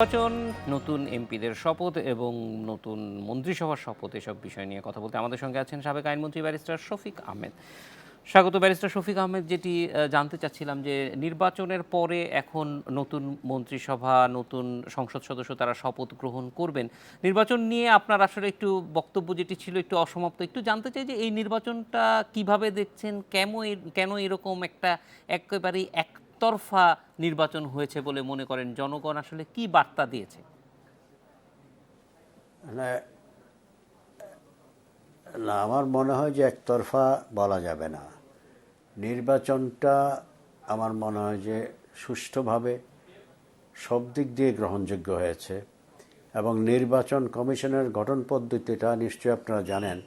নির্বাচন, নতুন এমপিদের শপথ এবং নতুন মন্ত্রিসভার শপথ এসব বিষয় নিয়ে কথা বলতে আমাদের সঙ্গে আছেন সাবেক আইনমন্ত্রী ব্যারিস্টার শফিক আহমেদ। স্বাগত ব্যারিস্টার শফিক আহমেদ, যেটি জানতে চাচ্ছিলাম যে নির্বাচনের পরে এখন নতুন মন্ত্রিসভা, নতুন সংসদ সদস্য তারা শপথ গ্রহণ করবেন। নির্বাচন নিয়ে আপনার আসলে একটু বক্তব্য যেটি ছিল একটু অসমাপ্ত। একটু জানতে চাই যে এই নির্বাচনটা কীভাবে দেখছেন? কেন কেন এরকম একটা একেবারেই একতরফা নির্বাচন হয়েছে বলে মনে করেন জনগণ, আসলে কি বার্তা দিয়েছে? মানে না, আমার মনে হয় যে একতরফা বলা যাবে না। নির্বাচনটা আমার মনে হয় যে সুষ্ঠুভাবে সব দিক দিয়ে গ্রহণযোগ্য হয়েছে এবং নির্বাচন কমিশনের গঠন পদ্ধতিটা নিশ্চয়ই আপনারা জানেন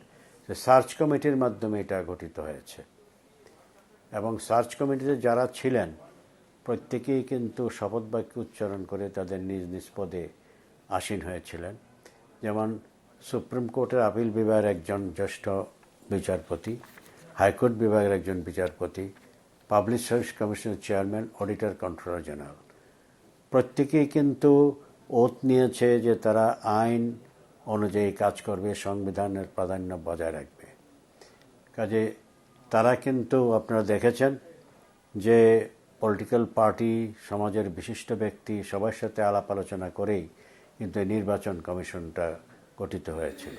যে সার্চ কমিটির মাধ্যমে এটা গঠিত হয়েছে। এবং সার্চ কমিটিতে যারা ছিলেন প্রত্যেকেই কিন্তু শপথ বাক্য উচ্চারণ করে তাদের নিজ নিজ পদে আসীন হয়েছিলেন। যেমন সুপ্রিম কোর্টের আপিল বিভাগের একজন জ্যেষ্ঠ বিচারপতি, হাইকোর্ট বিভাগের একজন বিচারপতি পাবলিক সার্ভিস কমিশনের চেয়ারম্যান, অডিটর, কন্ট্রোলার জেনারেল। প্রত্যেকেই কিন্তু ওত নিয়েছে যে তারা আইন অনুযায়ী কাজ করবে, সংবিধানের প্রাধান্য বজায় রাখবে। কাজে তারা কিন্তু আপনারা দেখেছেন যে পলিটিক্যাল পার্টি, সমাজের বিশিষ্ট ব্যক্তি সবার সাথে আলাপ আলোচনা করেই কিন্তু নির্বাচন কমিশনটা গঠিত হয়েছিল।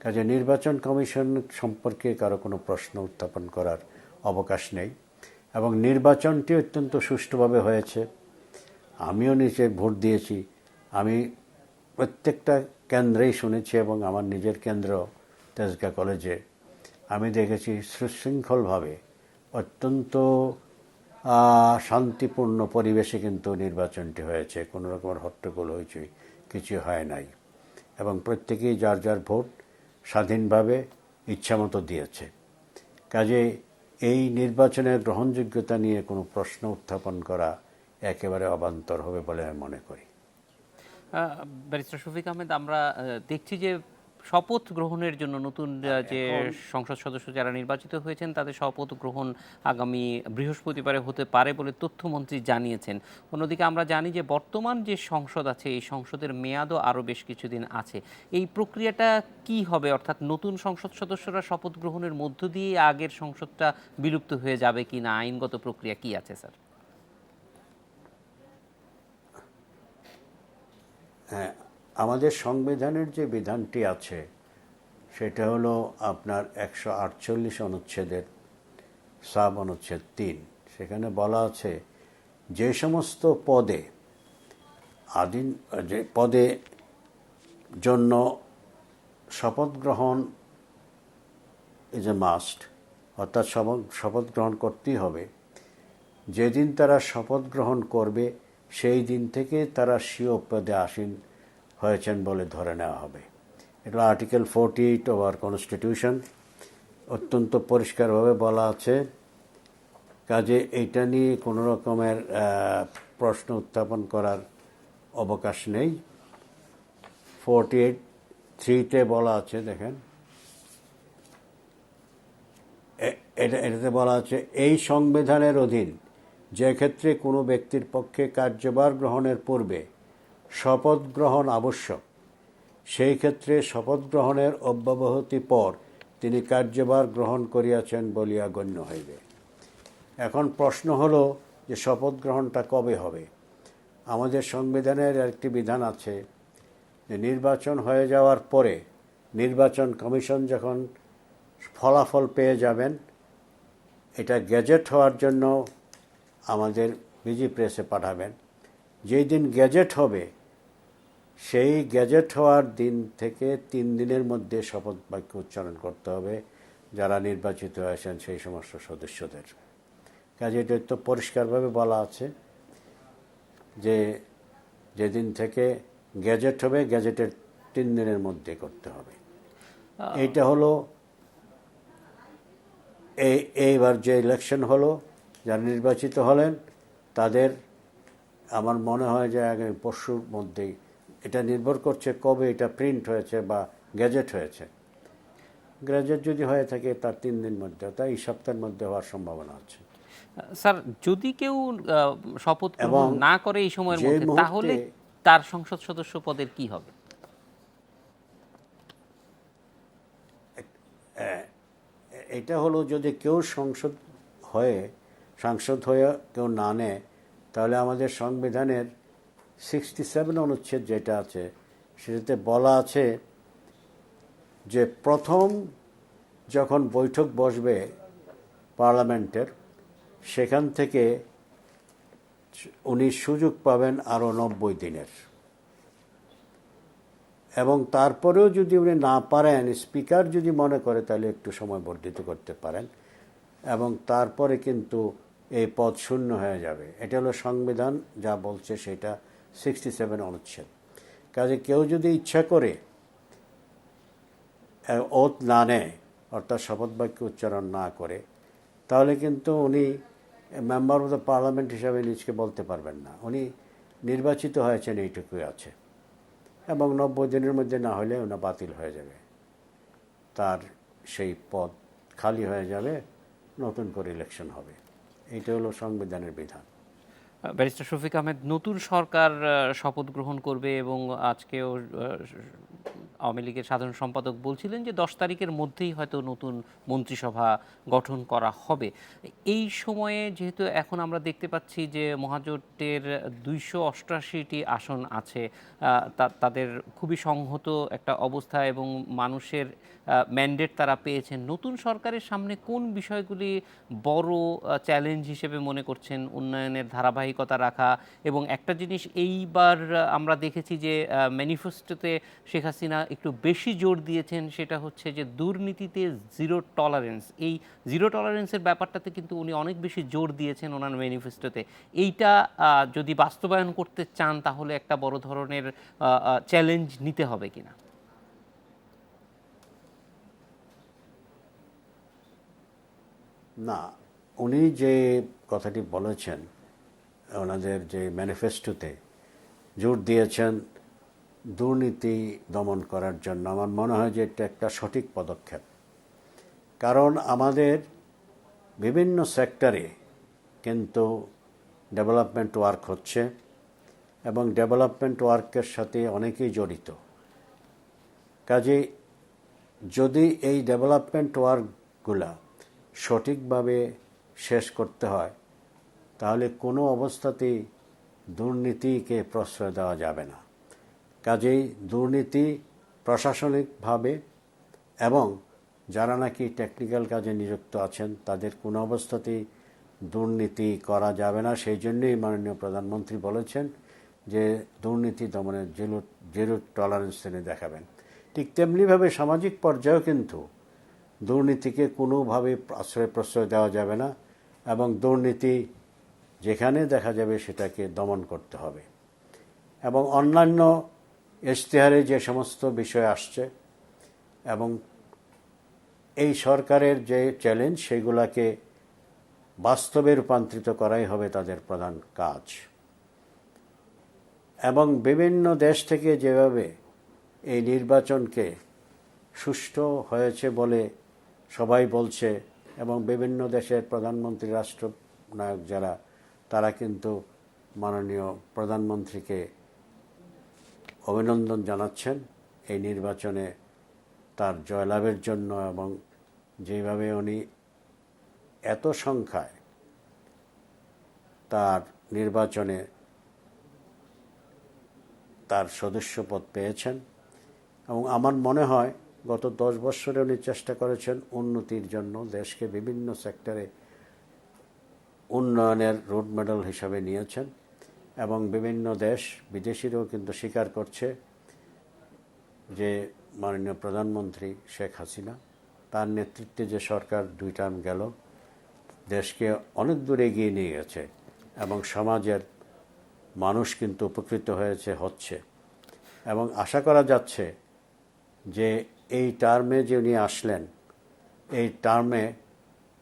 কাজে নির্বাচন কমিশন সম্পর্কে কারও কোনো প্রশ্ন উত্থাপন করার অবকাশ নেই এবং নির্বাচনটি অত্যন্ত সুষ্ঠুভাবে হয়েছে। আমিও নিচে ভোট দিয়েছি। আমি প্রত্যেকটা কেন্দ্রেই শুনেছি এবং আমার নিজের কেন্দ্র তেজগা কলেজে আমি দেখেছি সুশৃঙ্খলভাবে অত্যন্ত শান্তিপূর্ণ পরিবেশে কিন্তু নির্বাচনটি হয়েছে। কোনো রকমের হট্টগোল হয়েছে কিছু হয় নাই। এবং প্রত্যেকেই যার যার ভোট স্বাধীনভাবে ইচ্ছামতো দিয়েছে। কাজে এই নির্বাচনের গ্রহণযোগ্যতা নিয়ে কোনো প্রশ্ন উত্থাপন করা একেবারে অবান্তর হবে বলে আমি মনে করি। ব্যারিস্টার শফিক আহমেদ, আমরা দেখছি যে শপথ গ্রহণের জন্য নতুন যে সংসদ সদস্য যারা নির্বাচিত হয়েছেন তাদের শপথ গ্রহণ আগামী বৃহস্পতিবারে হতে পারে বলে তথ্যমন্ত্রী জানিয়েছেন। অন্যদিকে আমরা জানি যে বর্তমান যে সংসদ আছে এই সংসদের মেয়াদও আরও বেশ কিছুদিন আছে। এই প্রক্রিয়াটা কি হবে? অর্থাৎ নতুন সংসদ সদস্যরা শপথ গ্রহণের মধ্য দিয়ে আগের সংসদটা বিলুপ্ত হয়ে যাবে কি না? আইনগত প্রক্রিয়া কি আছে স্যার? হ্যাঁ আমাদের সংবিধানের যে বিধানটি আছে, সেটা হলো আপনার একশো আটচল্লিশ অনুচ্ছেদের সাব অনুচ্ছেদ তিন। সেখানে বলা আছে, যে সমস্ত পদে আদিন, যে পদে জন্য শপথ গ্রহণ ইজ এ মাস্ট অর্থাৎ শপথ গ্রহণ করতেই হবে। যেদিন তারা শপথ গ্রহণ করবে, সেই দিন থেকে তারা স্বীয় পদে আসীন। হয়েছেন বলে ধরে নেওয়া হবে। এটা article forty eight of our constitution অত্যন্ত পরিষ্কারভাবে বলা আছে। কাজে এইটা নিয়ে কোনো রকমের প্রশ্ন উত্থাপন করার অবকাশ নেই। ফোরটি এইট থ্রিতে বলা আছে, দেখেন। এটা, এটাতে বলা আছে, এই সংবিধানের অধীন যে ক্ষেত্রে কোনো ব্যক্তির পক্ষে কার্যভার গ্রহণের পূর্বে শপথ গ্রহণ আবশ্যক। সেই ক্ষেত্রে শপথ গ্রহণের অব্যবহতি পর তিনি কার্যভার গ্রহণ করিয়াছেন বলিয়া গণ্য হইবে। এখন প্রশ্ন হলো যে শপথ গ্রহণটা কবে হবে? আমাদের সংবিধানের একটি বিধান আছে যে নির্বাচন হয়ে যাওয়ার পরে নির্বাচন কমিশন যখন ফলাফল পেয়ে যাবেন, এটা গ্যাজেট হওয়ার জন্য আমাদের বিজি প্রেসে পাঠাবেন। যেই দিন গ্যাজেট হবে সেই গ্যাজেট হওয়ার দিন থেকে তিন দিনের মধ্যে শপথ বাক্য উচ্চারণ করতে হবে। যারা নির্বাচিত হয়েছেন সেই সমস্ত সদস্যদের। কাজে এটা তো পরিষ্কারভাবে বলা আছে যে যেদিন থেকে গ্যাজেট হবে গ্যাজেটের তিন দিনের মধ্যে করতে হবে। এইটা হলো এই এইবার যে ইলেকশন হলো যারা নির্বাচিত হলেন তাদের আমার মনে হয় যে আগামী পরশুর মধ্যেই এটা নির্ভর করছে কবে এটা প্রিন্ট হয়েছে বা গ্যাজেট হয়েছে। গ্যাজেট যদি হয়ে থাকে তার তিন দিন মধ্যে তাই এই সপ্তাহের মধ্যে হওয়ার সম্ভাবনা আছে। স্যার যদি কেউ শপথ না করে এই সময়ের মধ্যে তাহলে তার সংসদ সদস্য পদের কি হবে? এটা হলো যদি কেউ সংসদ হয়ে সাংসদ হয়ে কেউ না নেয় তাহলে আমাদের সংবিধানের সিক্সটি সেভেন অনুচ্ছেদ যেটা আছে, সেটাতে বলা আছে যে প্রথম যখন বৈঠক বসবে পার্লামেন্টের, সেখান থেকে উনি সুযোগ পাবেন আরও নব্বই দিনের। এবং তারপরেও যদি উনি না পারেন, স্পিকার যদি মনে করে, তাহলে একটু সময় বর্ধিত করতে পারেন। এবং তারপরে কিন্তু এই পদ শূন্য হয়ে যাবে। এটা হলো সংবিধান, যা বলছে সেটা সিক্সটি সেভেন অনুচ্ছেদ কাজে কেউ যদি ইচ্ছা করে ওত না নেয়, অর্থাৎ শপথ বাক্য উচ্চারণ না করে, তাহলে কিন্তু উনি মেম্বার অফ দ্য পার্লামেন্ট হিসাবে নিজকে বলতে পারবেন না। উনি নির্বাচিত হয়েছেন এইটুকুই আছে। এবং নব্বই দিনের মধ্যে না হলে ওনা বাতিল হয়ে যাবে। তার সেই পদ খালি হয়ে যাবে, নতুন করে ইলেকশন হবে। এইটা হলো সংবিধানের বিধান। ব্যারিস্টার শফিক আহমেদ নতুন সরকার শপথ গ্রহণ করবে এবং আজকেও আওয়ামী লীগের সাধারণ সম্পাদক বলছিলেন যে দশ তারিখের মধ্যেই হয়তো নতুন মন্ত্রিসভা গঠন করা হবে। এই সময়ে যেহেতু এখন আমরা দেখতে পাচ্ছি যে মহাজোটের দুইশো অষ্টআশিটি আসন আছে তাদের খুবই সংহত একটা অবস্থা এবং মানুষের ম্যান্ডেট তারা পেয়েছেন। নতুন সরকারের সামনে কোন বিষয়গুলি বড় চ্যালেঞ্জ হিসেবে মনে করছেন? উন্নয়নের ধারাবাহিকতা রাখা এবং একটা জিনিস এইবার আমরা দেখেছি যে ম্যানিফেস্টোতে শেখ হাসিনা একটু বেশি জোর দিয়েছেন সেটা হচ্ছে যে দুর্নীতিতে জিরো টলারেন্স এই জিরো টলারেন্সের ব্যাপারটাতে কিন্তু উনি অনেক বেশি জোর দিয়েছেন ওনার ম্যানিফেস্টোতে এইটা যদি বাস্তবায়ন করতে চান তাহলে একটা বড় ধরনের চ্যালেঞ্জ নিতে হবে কিনা? না, উনি যে কথাটি বলেছেন, ওনাদের যে ম্যানিফেস্টোতে জোর দিয়েছেন দুর্নীতি দমন করার জন্য আমার মনে হয় যে এটা একটা সঠিক পদক্ষেপ। কারণ আমাদের বিভিন্ন সেক্টরে কিন্তু ডেভেলপমেন্ট ওয়ার্ক হচ্ছে এবং ডেভেলপমেন্ট ওয়ার্কের সাথে অনেকেই জড়িত। কাজে যদি এই ডেভেলপমেন্ট ওয়ার্কগুলা সঠিকভাবে শেষ করতে হয়, তাহলে কোনো অবস্থাতেই দুর্নীতিকে প্রশ্রয় দেওয়া যাবে না। কাজেই দুর্নীতি প্রশাসনিকভাবে এবং যারা নাকি টেকনিক্যাল কাজে নিযুক্ত আছেন, তাদের কোনো অবস্থাতেই দুর্নীতি করা যাবে না। সেই জন্যই মাননীয় প্রধানমন্ত্রী বলেছেন যে দুর্নীতি দমনের জিরো জিরো টলারেন্স তিনি দেখাবেন। ঠিক তেমনিভাবে সামাজিক পর্যায়েও কিন্তু দুর্নীতিকে কোনোভাবে আশ্রয় প্রশ্রয় দেওয়া যাবে না এবং দুর্নীতি যেখানে দেখা যাবে সেটাকে দমন করতে হবে। এবং অন্যান্য ইশতেহারে যে সমস্ত বিষয় আসছে এবং এই সরকারের যে চ্যালেঞ্জ সেগুলাকে বাস্তবে রূপান্তরিত করাই হবে তাদের প্রধান কাজ। এবং বিভিন্ন দেশ থেকে যেভাবে এই নির্বাচনকে সুষ্ঠু হয়েছে বলে সবাই বলছে এবং বিভিন্ন দেশের প্রধানমন্ত্রী, রাষ্ট্রনায়ক যারা, তারা কিন্তু মাননীয় প্রধানমন্ত্রীকে অভিনন্দন জানাচ্ছেন এই নির্বাচনে তার জয়লাভের জন্য এবং যেভাবে উনি এত সংখ্যায় তার নির্বাচনে তার সদস্যপদ পেয়েছেন এবং আমার মনে হয় গত দশ বছরে উনি চেষ্টা করেছেন উন্নতির জন্য দেশকে বিভিন্ন সেক্টরে উন্নয়নের রোড মডেল হিসাবে নিয়েছেন। এবং বিভিন্ন দেশ বিদেশিরাও কিন্তু স্বীকার করছে যে মাননীয় প্রধানমন্ত্রী শেখ হাসিনা, তার নেতৃত্বে যে সরকার দুই টার্ম গেল, দেশকে অনেক দূর এগিয়ে নিয়ে গেছে এবং সমাজের মানুষ কিন্তু উপকৃত হয়েছে, হচ্ছে। এবং আশা করা যাচ্ছে যে এই টার্মে যে উনি আসলেন, এই টার্মে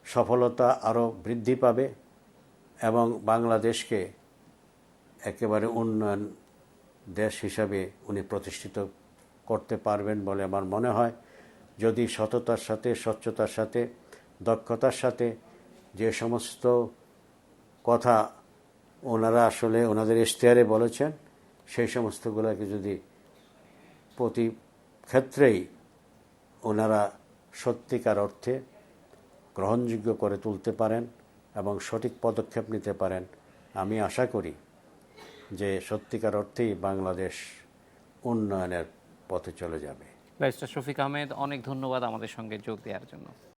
সফলতা আরও বৃদ্ধি পাবে এবং বাংলাদেশকে একেবারে উন্নয়ন দেশ হিসাবে উনি প্রতিষ্ঠিত করতে পারবেন বলে আমার মনে হয়। যদি সততার সাথে, স্বচ্ছতার সাথে, দক্ষতার সাথে যে সমস্ত কথা ওনারা আসলে ওনাদের ইশতেহারে বলেছেন, সেই সমস্তগুলোকে যদি প্রতি ক্ষেত্রেই ওনারা সত্যিকার অর্থে গ্রহণযোগ্য করে তুলতে পারেন এবং সঠিক পদক্ষেপ নিতে পারেন, আমি আশা করি যে সত্যিকার অর্থেই বাংলাদেশ উন্নয়নের পথে চলে যাবে। ব্যারিস্টার শফিক আহমেদ, অনেক ধন্যবাদ আমাদের সঙ্গে যোগ দেওয়ার জন্য।